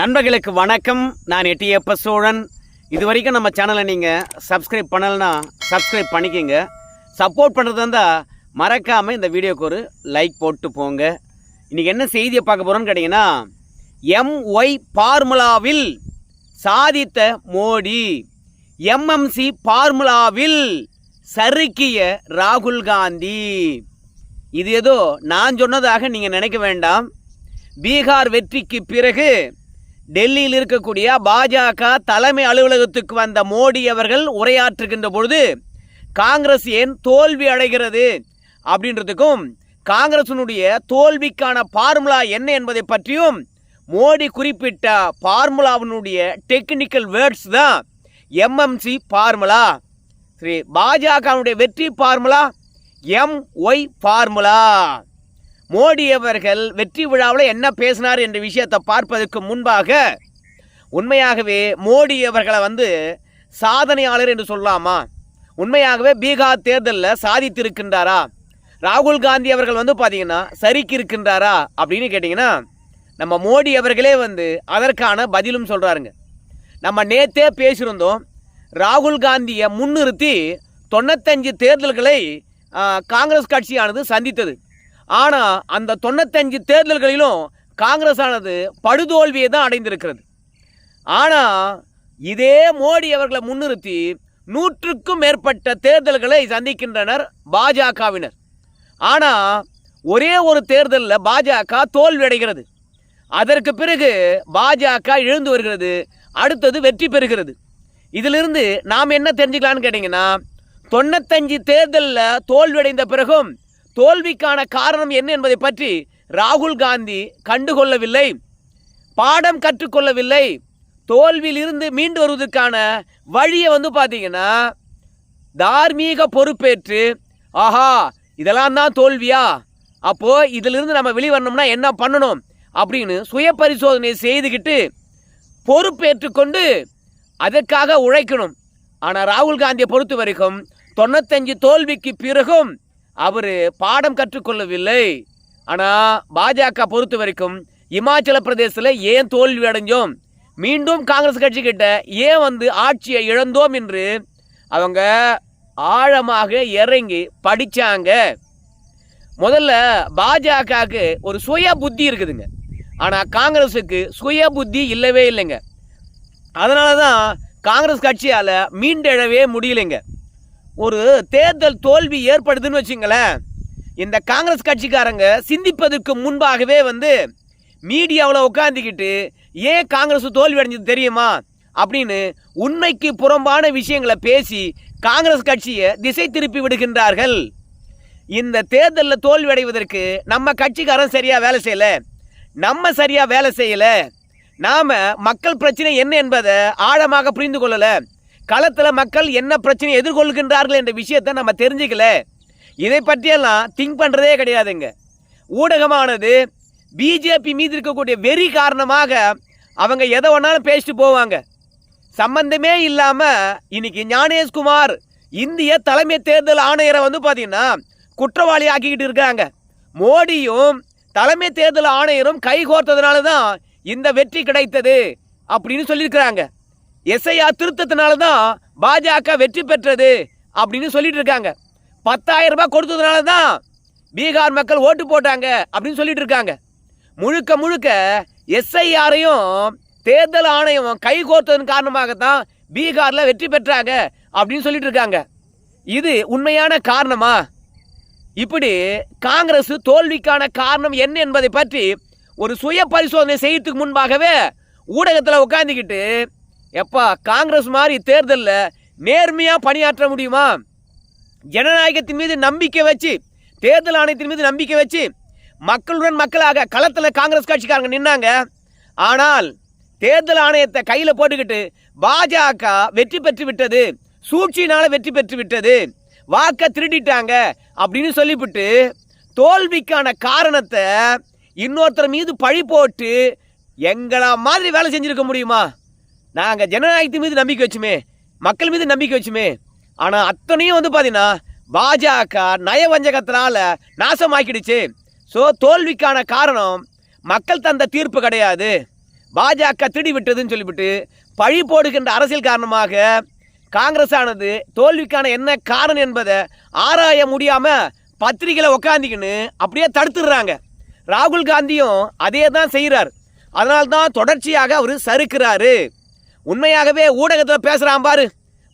நண்பர்களுக்கு வணக்கம். நான் எட்டியப்ப சோழன். இது வரைக்கும் நம்ம சேனலை நீங்கள் சப்ஸ்கிரைப் பண்ணலைன்னா சப்ஸ்கிரைப் பண்ணிக்கோங்க. சப்போர்ட் பண்ணுறது இருந்தால் மறக்காமல் இந்த வீடியோக்கு ஒரு லைக் போட்டு போங்க. இன்றைக்கி என்ன செய்தியை பார்க்க போகிறோன்னு கேட்டிங்கன்னா எம்ஒய் ஃபார்முலாவில் சாதித்த மோடி. எம்எம்சி ஃபார்முலாவில் சறுக்கிய ராகுல் காந்தி. இது ஏதோ நான் சொன்னதாக நீங்கள் நினைக்க வேண்டாம். பீகார் வெற்றிக்கு பிறகு டெல்லியில் இருக்கக்கூடிய பாஜக தலைமை அலுவலகத்துக்கு வந்த மோடி அவர்கள் உரையாற்றுகின்ற பொழுது காங்கிரஸ் ஏன் தோல்வி அடைகிறது? அப்படின்றதுக்கும் காங்கிரசினுடைய தோல்விக்கான ஃபார்முலா என்ன என்பதை பற்றியும் மோடி குறிப்பிட்ட ஃபார்முலாவினுடைய டெக்னிக்கல் வேர்ட்ஸ் தான் எம்எம்சி ஃபார்முலா சரி பாஜகவுடைய வெற்றி formula M Y formula Modi அவர்கள் வெற்றி விழாவில் என்ன பேசினார் என்ற விஷயத்தை பார்ப்பதற்கு முன்பாக உண்மையாகவே மோடி அவர்களை வந்து சாதனையாளர் என்று சொல்லலாமா? உண்மையாகவே பீகார் தேர்தலில் சாதித்திருக்கின்றாரா? ராகுல் காந்தி அவர்கள் வந்து பார்த்தீங்கன்னா சரிக்கு இருக்கின்றாரா அப்படின்னு கேட்டிங்கன்னா நம்ம மோடி அவர்களே வந்து அதற்கான பதிலும் சொல்கிறாருங்க நம்ம நேத்தே பேசியிருந்தோம் ராகுல் காந்தியை முன்னிறுத்தி தொண்ணூத்தஞ்சு தேர்தல்களை காங்கிரஸ் கட்சியானது சந்தித்தது. ஆனால் அந்த தொண்ணூத்தஞ்சு தேர்தல்களிலும் காங்கிரஸ் ஆனது படுதோல்வியை தான் அடைந்திருக்கிறது. ஆனால் இதே மோடி அவர்களை முன்னிறுத்தி நூற்றுக்கும் மேற்பட்ட தேர்தல்களை சந்திக்கின்றனர் பாஜகவினர். ஆனால் ஒரே ஒரு தேர்தலில் பாஜக தோல்வி அடைகிறது. அதற்கு பிறகு பாஜக எழுந்து வருகிறது அடுத்தது வெற்றி பெறுகிறது. இதிலிருந்து நாம் என்ன தெரிஞ்சுக்கலான்னு கேட்டிங்கன்னா தொண்ணூத்தஞ்சு தேர்தலில் தோல்வியடைந்த பிறகும் தோல்விக்கான காரணம் என்ன என்பதை பற்றி ராகுல் காந்தி கண்டுகொள்ளவில்லை பாடம் கற்றுக்கொள்ளவில்லை. தோல்வியிலிருந்து மீண்டு வருவதற்கான வழியை வந்து பார்த்தீங்கன்னா தார்மீக பொறுப்பேற்று ஆஹா இதெல்லாம் தான் தோல்வியா? அப்போ இதிலிருந்து நம்ம வெளிவரணும்னா என்ன பண்ணணும்? அப்படின்னு சுய பரிசோதனை செய்துக்கிட்டு பொறுப்பேற்றுக்கொண்டு அதற்காக உழைக்கணும். ஆனால் ராகுல் காந்தியை பொறுத்த வரைக்கும் தொண்ணூத்தஞ்சு தோல்விக்கு பிறகும் அவர் பாடம் கற்றுக்கொள்ளவில்லை. ஆனால் பாஜக பொறுத்த வரைக்கும் இமாச்சல பிரதேசத்தில் ஏன் தோல்வி அடைஞ்சோம்? மீண்டும் காங்கிரஸ் கட்சி கிட்ட ஏன் வந்து ஆட்சியை இழந்தோம் என்று அவங்க ஆழமாக இறங்கி படித்தாங்க முதல்ல பாஜகவுக்கு ஒரு சுய புத்தி இருக்குதுங்க. ஆனால் காங்கிரஸுக்கு சுய புத்தி இல்லவே இல்லைங்க. அதனால தான் காங்கிரஸ் கட்சியால் மீண்டெழவே முடியலைங்க. ஒரு தேர்தல் தோல்வி ஏற்படுதுன்னு வச்சுங்களேன் இந்த காங்கிரஸ் கட்சிக்காரங்க சிந்திப்பதற்கு முன்பாகவே வந்து மீடியாவில் உட்காந்துக்கிட்டு ஏன் காங்கிரஸ் தோல்வி அடைஞ்சது தெரியுமா? அப்படின்னு உண்மைக்கு புறம்பான விஷயங்களை பேசி காங்கிரஸ் கட்சியை திசை திருப்பி விடுகின்றார்கள். இந்த தேர்தலில் தோல்வி அடைவதற்கு நம்ம கட்சிக்காரன் சரியாக வேலை செய்யலை. நம்ம சரியாக வேலை செய்யலை. நாம் மக்கள் பிரச்சனை என்ன என்பதை ஆழமாக புரிந்து கொள்ளலை. களத்தில் மக்கள் என்ன பிரச்சனை எதிர்கொள்கின்றார்கள் என்ற விஷயத்தை நம்ம தெரிஞ்சுக்கல. இதை பற்றியெல்லாம் திங்க் பண்ணுறதே கிடையாதுங்க. ஊடகமானது பிஜேபி மீது இருக்கக்கூடிய வெறி காரணமாக அவங்க எதை வேணாலும் பேசிட்டு போவாங்க. சம்பந்தமே இல்லாமல் இன்னைக்கு ஞானேஷ்குமார் இந்திய தலைமை தேர்தல் ஆணையரை வந்து பார்த்தீங்கன்னா குற்றவாளி ஆக்கிக்கிட்டு இருக்காங்க. மோடியும் தலைமை தேர்தல் ஆணையரும் கைகோர்த்ததுனால தான் இந்த வெற்றி கிடைத்தது அப்படின்னு சொல்லியிருக்கிறாங்க. எஸ்ஐயா திருத்தத்தினால தான் பாஜக வெற்றி பெற்றது அப்படின்னு சொல்லிட்டு இருக்காங்க. பத்தாயிரம் ரூபாய் கொடுத்ததுனால தான் பீகார் மக்கள் ஓட்டு போட்டாங்க அப்படின்னு சொல்லிட்டு இருக்காங்க. முழுக்க முழுக்க எஸ்ஐஆரையும் தேர்தல் ஆணையம் கைகோர்த்ததன் காரணமாகத்தான் பீகாரில் வெற்றி பெற்றாங்க அப்படின்னு சொல்லிட்டு இருக்காங்க. இது உண்மையான காரணமா? இப்படி காங்கிரஸ் தோல்விக்கான காரணம் என்ன என்பதை பற்றி ஒரு சுய பரிசோதனை செய்யறதுக்கு முன்பாகவே ஊடகத்தில் உட்காந்துக்கிட்டு எப்பா காங்கிரஸ் மாதிரி தேர்தலில் நேர்மையாக பணியாற்ற முடியுமா? ஜனநாயகத்தின் மீது நம்பிக்கை வச்சு தேர்தல் ஆணையத்தின் மீது நம்பிக்கை வச்சு மக்களுடன் மக்களாக களத்தில் காங்கிரஸ் கட்சிக்காரங்க நின்னாங்க. ஆனால் தேர்தல் ஆணையத்தை கையில் போட்டுக்கிட்டு பாஜக வெற்றி பெற்று விட்டது. சூழ்ச்சியினால் வெற்றி பெற்று விட்டது. வாக்க திருடிட்டாங்க அப்படின்னு சொல்லிவிட்டு தோல்விக்கான காரணத்தை இன்னொருத்தர் மீது பழி போட்டு எங்களா மாதிரி வேலை செஞ்சிருக்க முடியுமா? நாங்கள் ஜனநாயகத்து மீது நம்பிக்கை வச்சுமே மக்கள் மீது நம்பிக்கை வச்சுமே ஆனால் அத்தனையும் வந்து பார்த்தீங்கன்னா பாஜக நயவஞ்சகத்தினால நாசமாக்கிடுச்சு. ஸோ தோல்விக்கான காரணம் மக்கள் தந்த தீர்ப்பு கிடையாது. பாஜக திடி விட்டதுன்னு சொல்லிவிட்டு பழி போடுகின்ற அரசியல் காரணமாக காங்கிரஸ் ஆனது தோல்விக்கான என்ன காரணம் என்பதை ஆராய முடியாமல் பத்திரிகையில் உக்காந்திக்கின்னு அப்படியே தடுத்துடுறாங்க. ராகுல் காந்தியும் அதே தான் செய்கிறார் அதனால்தான் தொடர்ச்சியாக அவர் சறுக்கிறாரு. உண்மையாகவே ஊடகத்தில் பேசுகிறான் பாரு.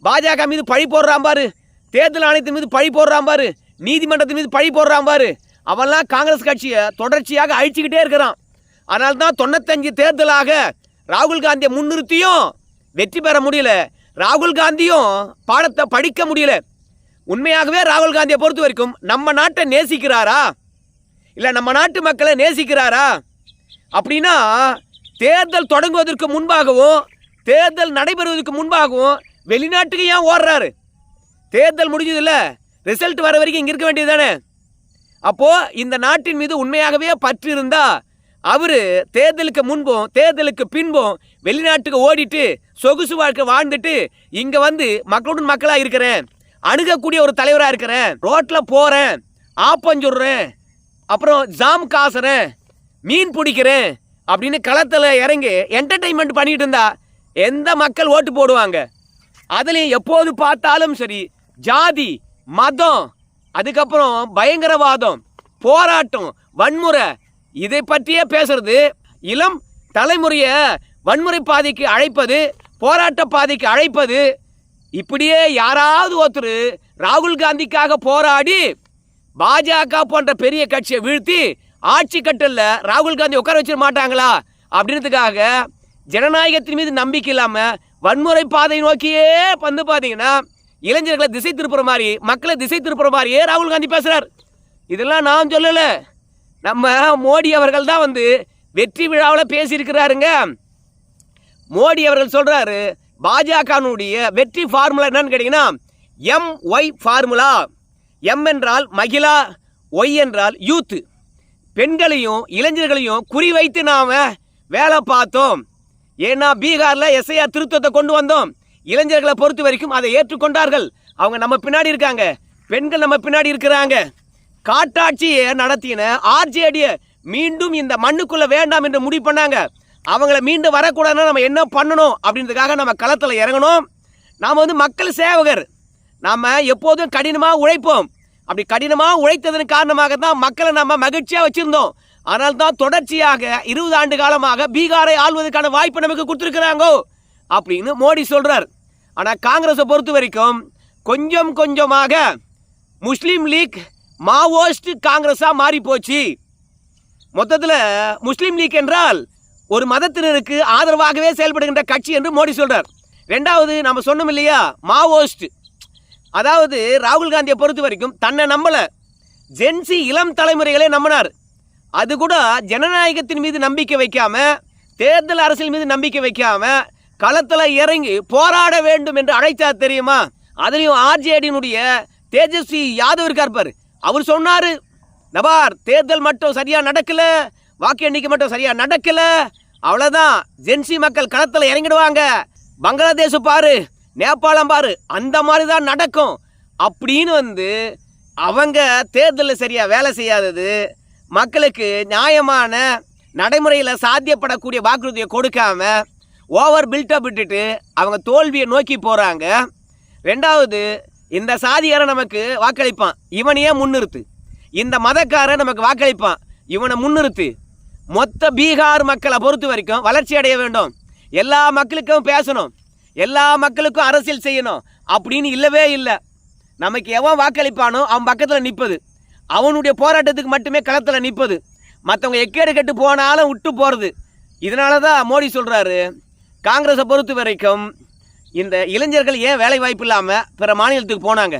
பாஜக மீது பழி போடுறான் பாரு. தேர்தல் ஆணையத்தின் மீது பழி போடுறான் பாரு. நீதிமன்றத்தின் மீது பழி போடுறான் பாரு. அவன்லாம் காங்கிரஸ் கட்சியை தொடர்ச்சியாக அழிச்சுக்கிட்டே இருக்கிறான். அதனால தான் தொண்ணூத்தஞ்சு தேர்தலாக ராகுல் காந்தியை முன்னிறுத்தியும் வெற்றி பெற முடியல. ராகுல் காந்தியும் பாடத்தை படிக்க முடியல. உண்மையாகவே ராகுல் காந்தியை பொறுத்த வரைக்கும் நம்ம நாட்டை நேசிக்கிறாரா? இல்லை நம்ம நாட்டு மக்களை நேசிக்கிறாரா? அப்படின்னா தேர்தல் தொடங்குவதற்கு முன்பாகவும் தேர்தல் நடைபெறுவதற்கு முன்பாகவும் வெளிநாட்டுக்கு ஏன் ஓடுறாரு? தேர்தல் முடிஞ்சதில்ல ரிசல்ட் வர வரைக்கும் இங்கே இருக்க வேண்டியது தானே? அப்போது இந்த நாட்டின் மீது உண்மையாகவே பற்று இருந்தா அவர் தேர்தலுக்கு முன்பும் தேர்தலுக்கு பின்பும் வெளிநாட்டுக்கு ஓடிட்டு சொகுசு வாழ்க்கை வாழ்ந்துட்டு இங்கே வந்து மக்களுடன் மக்களாக இருக்கிறேன். அணுகக்கூடிய ஒரு தலைவராக இருக்கிறேன். ரோட்டில் போகிறேன் ஆப்பஞ்சுடுறேன் அப்புறம் ஜாம் காசுறேன். மீன் பிடிக்கிறேன். அப்படின்னு களத்தில் இறங்கி என்டர்டைன்மெண்ட் பண்ணிட்டு இருந்தா எந்த மக்கள் ஓட்டு போடுவாங்க? அதுலேயும் எப்போது பார்த்தாலும் சரி ஜாதி மதம் அதுக்கப்புறம் பயங்கரவாதம் போராட்டம் வன்முறை இதை பற்றியே பேசுறது. இளம் தலைமுறையை வன்முறை பாதைக்கு அழைப்பது போராட்ட பாதைக்கு அழைப்பது. இப்படியே யாராவது ஒருத்தர் ராகுல் காந்திக்காக போராடி பாஜக போன்ற பெரிய கட்சியை வீழ்த்தி ஆட்சி கட்டலில் ராகுல் காந்தி உட்கார வச்சிட மாட்டாங்களா? அப்படின்றதுக்காக ஜனநாயகத்தின் மீது நம்பிக்கை இல்லாம வன்முறை பாதை நோக்கியே வந்து பார்த்தீங்கன்னா இளைஞர்களை திசை திருப்புற மாதிரி மக்களை திசை திருப்புற மாதிரியே ராகுல் காந்தி பேசுறார். இதெல்லாம் நான் சொல்லல. நம்ம மோடி அவர்கள் தான் வந்து வெற்றி விழாவில் பேசியிருக்கிறாருங்க. மோடி அவர்கள் சொல்றாரு பாஜகனுடைய வெற்றி ஃபார்முலா என்னன்னு கேட்டிங்கன்னா எம் ஒய் ஃபார்முலா எம் என்றால் மகிழா ஒய் என்றால் யூத்து பெண்களையும் இளைஞர்களையும் குறிவைத்து நாம் வேலை பார்த்தோம். ஏன்னா பீகாரில் எஸ்ஐஆர் திருத்தத்தை கொண்டு வந்தோம். இளைஞர்களை பொறுத்த வரைக்கும் அதை ஏற்றுக்கொண்டார்கள். அவங்க நம்ம பின்னாடி இருக்காங்க. பெண்கள் நம்ம பின்னாடி இருக்கிறாங்க. காட்டாட்சியை நடத்தின ஆர்ஜேடியை மீண்டும் இந்த மண்ணுக்குள்ள வேண்டாம் என்று முடிவு பண்ணாங்க. அவங்கள மீண்டும் வரக்கூடாதுன்னா நம்ம என்ன பண்ணணும் அப்படின்றதுக்காக நம்ம களத்தில் இறங்கணும். நாம் வந்து மக்கள் சேவகர். நாம் எப்போதும் கடினமாக உழைப்போம். அப்படி கடினமாக உழைத்ததன் காரணமாக தான் மக்களை நம்ம மகிழ்ச்சியாக வச்சுருந்தோம். ஆனால் தான் தொடர்ச்சியாக இருபது ஆண்டு காலமாக பீகாரை ஆள்வதற்கான வாய்ப்பு நமக்கு கொடுத்துருக்குறாங்கோ அப்படின்னு மோடி சொல்கிறார் ஆனால் காங்கிரஸை பொறுத்த வரைக்கும் கொஞ்சம் கொஞ்சமாக முஸ்லீம் லீக் மாவோயிஸ்ட் காங்கிரஸாக மாறி போச்சு. மொத்தத்தில் முஸ்லீம் லீக் என்றால் ஒரு மதத்தினருக்கு ஆதரவாகவே செயல்படுகின்ற கட்சி என்று மோடி சொல்கிறார் ரெண்டாவது நம்ம சொன்னோம் இல்லையா மாவோயிஸ்ட். அதாவது ராகுல் காந்தியை பொறுத்த வரைக்கும் தன்னை நம்பலை. ஜென்சி இளம் தலைமுறைகளே நம்பினார். அது கூட ஜனநாயகத்தின் மீது நம்பிக்கை வைக்காம தேர்தல் அரசியல் மீது நம்பிக்கை வைக்காம களத்தில் இறங்கி போராட வேண்டும் என்று அழைத்தா தெரியுமா? அதுலேயும் ஆர்ஜேடியினுடைய தேஜஸ்வி யாதவ் இருக்கார் பாரு. அவர் சொன்னார் நபார் தேர்தல் மட்டும் சரியாக நடக்கல வாக்கு எண்ணிக்கை மட்டும் சரியாக நடக்கல அவ்வளோதான் ஜென்சி மக்கள் களத்தில் இறங்கிடுவாங்க. பங்களாதேஷ் பாரு நேபாளம் பாரு அந்த மாதிரி தான் நடக்கும். அப்படின்னு வந்து அவங்க தேர்தலில் சரியாக வேலை செய்யாதது மக்களுக்கு நியாயமான நடைமுறையில் சாத்தியப்படக்கூடிய வாக்குறுதியை கொடுக்காம ஓவர் பில்டப் விட்டுட்டு அவங்க தோல்வியை நோக்கி போகிறாங்க ரெண்டாவது இந்த சாதியாரை நமக்கு வாக்களிப்பான். இவனையே முன்னிறுத்து. இந்த மதக்காரன் நமக்கு வாக்களிப்பான். இவனை முன்னிறுத்து. மொத்த பீகார் மக்களை பொறுத்த வரைக்கும் வளர்ச்சி அடைய வேண்டும். எல்லா மக்களுக்கும் பேசணும். எல்லா மக்களுக்கும் அரசியல் செய்யணும். அப்படின்னு இல்லவே இல்லை. நமக்கு எவன் வாக்களிப்பானோ அவன் பக்கத்தில் நிற்பது அவனுடைய போராட்டத்துக்கு மட்டுமே களத்தில் நிற்பது மற்றவங்க எக்கேடு கெட்டு போனாலும் விட்டு போகிறது இதனால தான் மோடி சொல்கிறாரு காங்கிரஸை பொறுத்த வரைக்கும் இந்த இளைஞர்கள் ஏன் வேலை வாய்ப்பு இல்லாமல் பிற மாநிலத்துக்கு போனாங்க?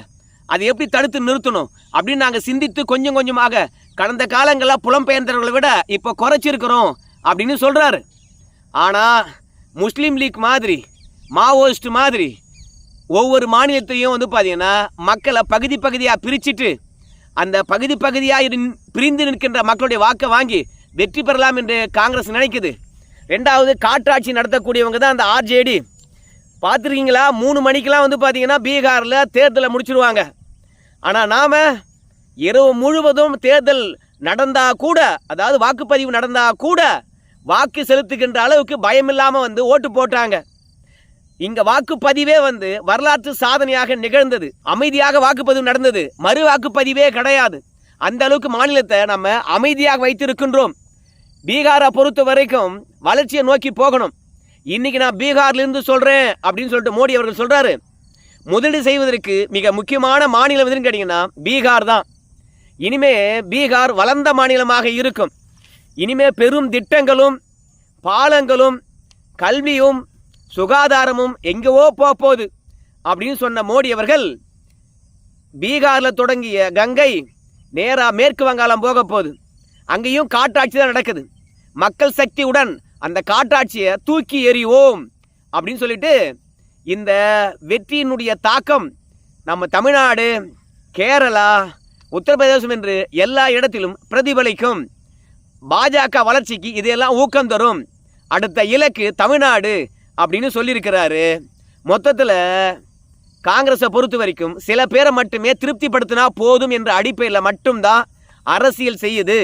அதை எப்படி தடுத்து நிறுத்தணும்? அப்படின்னு நாங்கள் சிந்தித்து கொஞ்சம் கொஞ்சமாக கடந்த காலங்களில் புலம்பெயர்ந்தவர்களை விட இப்போ குறைச்சிருக்கிறோம் அப்படின்னு சொல்கிறாரு ஆனால் முஸ்லீம் லீக் மாதிரி மாவோயிஸ்ட் மாதிரி ஒவ்வொரு மாநிலத்தையும் வந்து பார்த்தீங்கன்னா மக்களை பகுதி பகுதியாக பிரிச்சுட்டு அந்த பகுதி பகுதியாக பிரிந்து நிற்கின்ற மக்களுடைய வாக்கை வாங்கி வெற்றி பெறலாம் என்று காங்கிரஸ் நினைக்குது. ரெண்டாவது காற்றாட்சி நடத்தக்கூடியவங்க தான் அந்த ஆர்ஜேடி. பார்த்துருக்கீங்களா? மூணு மணிக்கெலாம் வந்து பார்த்தீங்கன்னா பீகாரில் தேர்தலை முடிச்சிருவாங்க. ஆனால் நாம் இரவு முழுவதும் தேர்தல் நடந்தால் கூட அதாவது வாக்குப்பதிவு நடந்தால் கூட வாக்கு செலுத்துகின்ற அளவுக்கு பயமில்லாமல் வந்து ஓட்டு போட்டாங்க. இங்க வாக்குப்பதிவே வந்து வரலாற்று சாதனையாக நிகழ்ந்தது. அமைதியாக வாக்குப்பதிவு நடந்தது. மறு வாக்குப்பதிவே கிடையாது. அந்த அளவுக்கு மாநிலத்தை நம்ம அமைதியாக வைத்திருக்கின்றோம். பீகாரை பொறுத்த வரைக்கும் வளர்ச்சியை நோக்கி போகணும். இன்னைக்கு நான் பீகார்லேருந்து சொல்கிறேன் அப்படின்னு சொல்லிட்டு மோடி அவர்கள் சொல்கிறாரு முதலீடு செய்வதற்கு மிக முக்கியமான மாநிலம் எதுன்னு கேட்டிங்கன்னா பீகார் தான். இனிமே பீகார் வளர்ந்த மாநிலமாக இருக்கும். இனிமே பெரும் திட்டங்களும் பாலங்களும் கல்வியும் சுகாதாரமும் எங்கேவோ போக போகுது. அப்படின்னு சொன்ன மோடி அவர்கள் பீகாரில் தொடங்கிய கங்கை நேராக மேற்கு வங்காளம் போக போகுது. அங்கேயும் காட்டாட்சி தான் நடக்குது. மக்கள் சக்தியுடன் அந்த காட்டாட்சியை தூக்கி எறிவோம் அப்படின்னு சொல்லிட்டு இந்த வெற்றியினுடைய தாக்கம் நம்ம தமிழ்நாடு கேரளா உத்தரப்பிரதேசம் என்று எல்லா இடத்திலும் பிரதிபலிக்கும். பாஜக வளர்ச்சிக்கு இதையெல்லாம் ஊக்கம் தரும். அடுத்த இலக்கு தமிழ்நாடு. அப்படின்னு சொல்லியிருக்கிறாரு. மொத்தத்தில் காங்கிரஸை பொறுத்த வரைக்கும் சில பேரை மட்டுமே திருப்திப்படுத்தினா போதும் என்ற அடிப்படையில் மட்டும்தான் அரசியல் செய்யுது.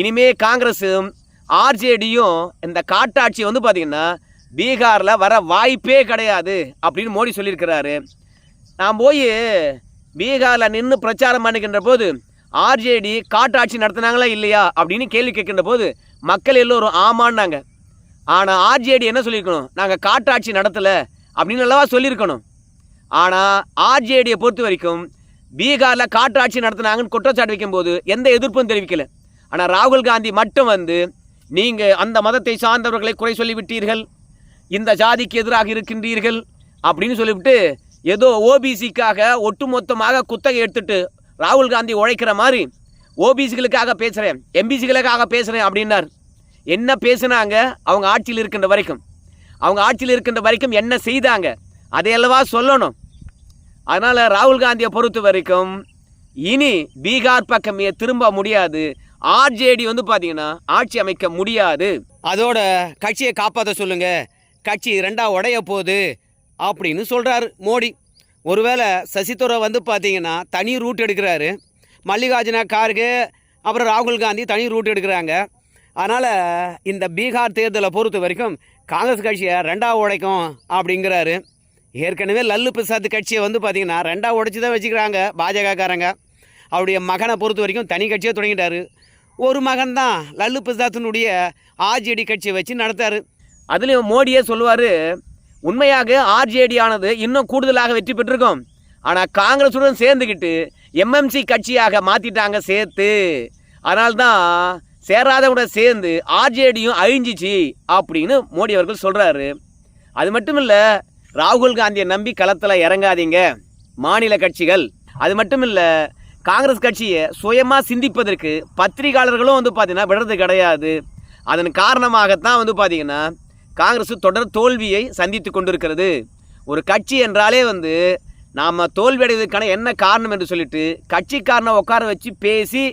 இனிமே காங்கிரஸும் ஆர்ஜேடியும் இந்த காட்டாட்சி வந்து பார்த்திங்கன்னா பீகாரில் வர வாய்ப்பே கிடையாது அப்படின்னு மோடி சொல்லியிருக்கிறாரு. நான் போய் பீகாரில் நின்று பிரச்சாரம் பண்ணுகின்ற போது ஆர்ஜேடி காட்டாட்சி நடத்துனாங்களா இல்லையா அப்படின்னு கேள்வி கேட்கின்ற போது மக்கள் எல்லோரும் ஆமான்னாங்க. ஆனால் ஆர்ஜேடி என்ன சொல்லியிருக்கணும்? நாங்கள் காட்டாட்சி நடத்தலை அப்படின்னு அல்லவா சொல்லியிருக்கணும். ஆனால் ஆர்ஜேடியை பொறுத்த வரைக்கும் பீகாரில் காட்டாட்சி நடத்தினாங்கன்னு குற்றச்சாட்டு வைக்கும்போது எந்த எதிர்ப்பும் தெரிவிக்கலை. ஆனால் ராகுல் காந்தி மட்டும் வந்து நீங்கள் அந்த மதத்தை சார்ந்தவர்களை குறை சொல்லிவிட்டீர்கள். இந்த ஜாதிக்கு எதிராக இருக்கின்றீர்கள். அப்படின்னு சொல்லிவிட்டு ஏதோ ஓபிசிக்காக ஒட்டுமொத்தமாக குத்தகை எடுத்துட்டு ராகுல் காந்தி உழைக்கிற மாதிரி ஓபிசிகளுக்காக பேசுகிறேன் எம்பிசிகளுக்காக பேசுகிறேன் அப்படின்னார். என்ன பேசுனாங்க? அவங்க ஆட்சியில் இருக்கின்ற வரைக்கும். அவங்க ஆட்சியில் இருக்கின்ற வரைக்கும் என்ன செய்தாங்க? அதையல்லவா சொல்லணும். அதனால் ராகுல் காந்தியை பொறுத்த வரைக்கும் இனி பீகார் பக்கமே திரும்ப முடியாது. ஆர்ஜேடி வந்து பார்த்தீங்கன்னா ஆட்சி அமைக்க முடியாது. அதோட கட்சியை காப்பாற்ற சொல்லுங்க. கட்சி ரெண்டா உடைய போகுது அப்படின்னு சொல்கிறாரு மோடி. ஒருவேளை சசிதுரை வந்து பார்த்தீங்கன்னா தனி ரூட் எடுக்கிறாரு. மல்லிகார்ஜுன கார்கு அப்புறம் ராகுல் காந்தி தனி ரூட் எடுக்கிறாங்க. அதனால் இந்த பீகார் தேர்தலை பொறுத்த வரைக்கும் காங்கிரஸ் கட்சியை ரெண்டாக உடைக்கும் அப்படிங்கிறாரு. ஏற்கனவே லல்லு பிரசாத் கட்சியை வந்து பார்த்திங்கன்னா ரெண்டாக உடைச்சி தான் வச்சுக்கிறாங்க பாஜகக்காரங்க. அவருடைய மகனை பொறுத்த வரைக்கும் தனி கட்சியை தொடங்கிட்டாரு. ஒரு மகன் தான் லல்லு பிரசாத்தினுடைய ஆர்ஜேடி கட்சியை வச்சு நடத்தார். அதுலேயும் மோடியே சொல்லுவார் உண்மையாக ஆர்ஜேடி ஆனது இன்னும் கூடுதலாக வெற்றி பெற்றிருக்கும். ஆனால் காங்கிரஸுடன் சேர்ந்துக்கிட்டு எம்எம்சி கட்சியாக மாற்றிட்டாங்க சேர்த்து. அதனால்தான் சேராதவங்களோட சேர்ந்து ஆர்ஜேடியும் அழிஞ்சிச்சு அப்படின்னு மோடி அவர்கள் சொல்கிறாரு அது மட்டும் இல்லை ராகுல் காந்தியை நம்பி களத்தில் இறங்காதீங்க மாநில கட்சிகள். அது மட்டும் இல்லை காங்கிரஸ் கட்சியை சுயமாக சிந்திப்பதற்கு பத்திரிகையாளர்களும் வந்து பார்த்தீங்கன்னா விடுறது கிடையாது. அதன் காரணமாகத்தான் வந்து பார்த்தீங்கன்னா காங்கிரஸ் தொடர் தோல்வியை சந்தித்து கொண்டிருக்கிறது. ஒரு கட்சி என்றாலே வந்து நாம் தோல்வி அடைவதற்கான என்ன காரணம் என்று சொல்லிட்டு கட்சிக்காரனை உட்கார வச்சு பேசி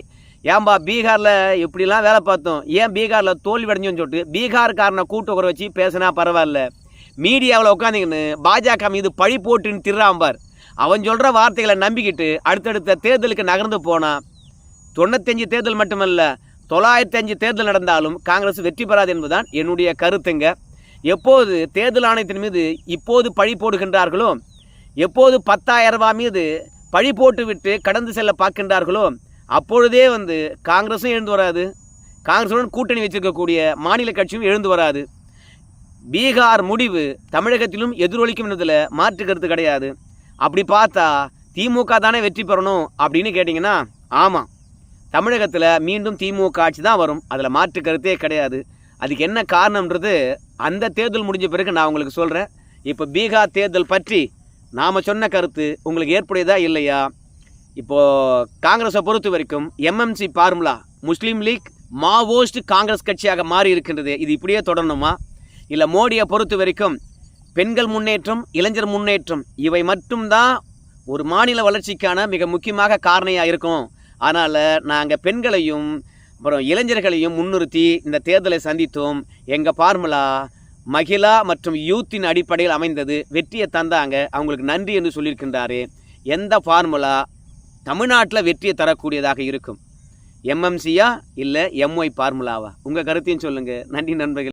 ஏன்பா பீகாரில் இப்படிலாம் வேலை பார்த்தோம். ஏன் பீகாரில் தோல்வி அடைஞ்சோன்னு சொல்லிட்டு பீகார்காரனை கூட்டு உட்கார வச்சு பேசினா பரவாயில்ல. மீடியாவில் உட்காந்துக்கின்னு பாஜக மீது பழி போட்டுன்னு திருறாம்பார் அவன் சொல்கிற வார்த்தைகளை நம்பிக்கிட்டு அடுத்தடுத்த தேர்தலுக்கு நகர்ந்து போனான் தொண்ணூத்தஞ்சு தேர்தல் மட்டுமல்ல தொள்ளாயிரத்தி அஞ்சு தேர்தல் நடந்தாலும் காங்கிரஸ் வெற்றி பெறாது என்பதுதான் என்னுடைய கருத்துங்க. எப்போது தேர்தல் ஆணையத்தின் மீது இப்போது பழி போடுகின்றார்களோ எப்போது பத்தாயிரம் ரூபாய் மீது பழி போட்டுவிட்டு கடந்து செல்ல பார்க்கின்றார்களோ அப்பொழுதே வந்து காங்கிரஸும் எழுந்து வராது. காங்கிரஸுடன் கூட்டணி வச்சிருக்கக்கூடிய மாநில கட்சியும் எழுந்து வராது. பீகார் முடிவு தமிழகத்திலும் எதிரொலிக்கும் என்பதில் மாற்று கருத்து கிடையாது. அப்படி பார்த்தா திமுக தானே வெற்றி பெறணும் அப்படின்னு கேட்டிங்கன்னா ஆமாம் தமிழகத்தில் மீண்டும் திமுக ஆட்சி தான் வரும். அதில் மாற்று கருத்தே கிடையாது. அதுக்கு என்ன காரணம்ன்றது அந்த தேர்தல் முடிஞ்ச பிறகு நான் உங்களுக்கு சொல்கிறேன் இப்போ பீகார் தேர்தல் பற்றி நாம் சொன்ன கருத்து உங்களுக்கு ஏற்புடையதா இல்லையா? இப்போது காங்கிரஸை பொறுத்த வரைக்கும் MMC formula Muslim League Maoist Congress கட்சியாக மாறி இருக்கின்றது. இது இப்படியே தொடரணுமா? இல்லை மோடியை பொறுத்த வரைக்கும் பெண்கள் முன்னேற்றம் இளைஞர் முன்னேற்றம் இவை மட்டும்தான் ஒரு மாநில வளர்ச்சிக்கான மிக முக்கியமாக காரணியாக இருக்கும். அதனால் நாங்கள் பெண்களையும் அப்புறம் இளைஞர்களையும் முன்னிறுத்தி இந்த தேர்தலை சந்தித்தோம். எங்கள் ஃபார்முலா மகிழா மற்றும் யூத்தின் அடிப்படையில் அமைந்தது. வெற்றியை தந்தாங்க. அவங்களுக்கு நன்றி என்று சொல்லியிருக்கின்றாரு. எந்த ஃபார்முலா தமிழ்நாட்டில் வெற்றியை தரக்கூடியதாக இருக்கும். எம்எம்சியா இல்லை எம்ஒய் ஃபார்முலாவா உங்கள் கருத்தையும் சொல்லுங்கள் நன்றி நண்பர்கள்.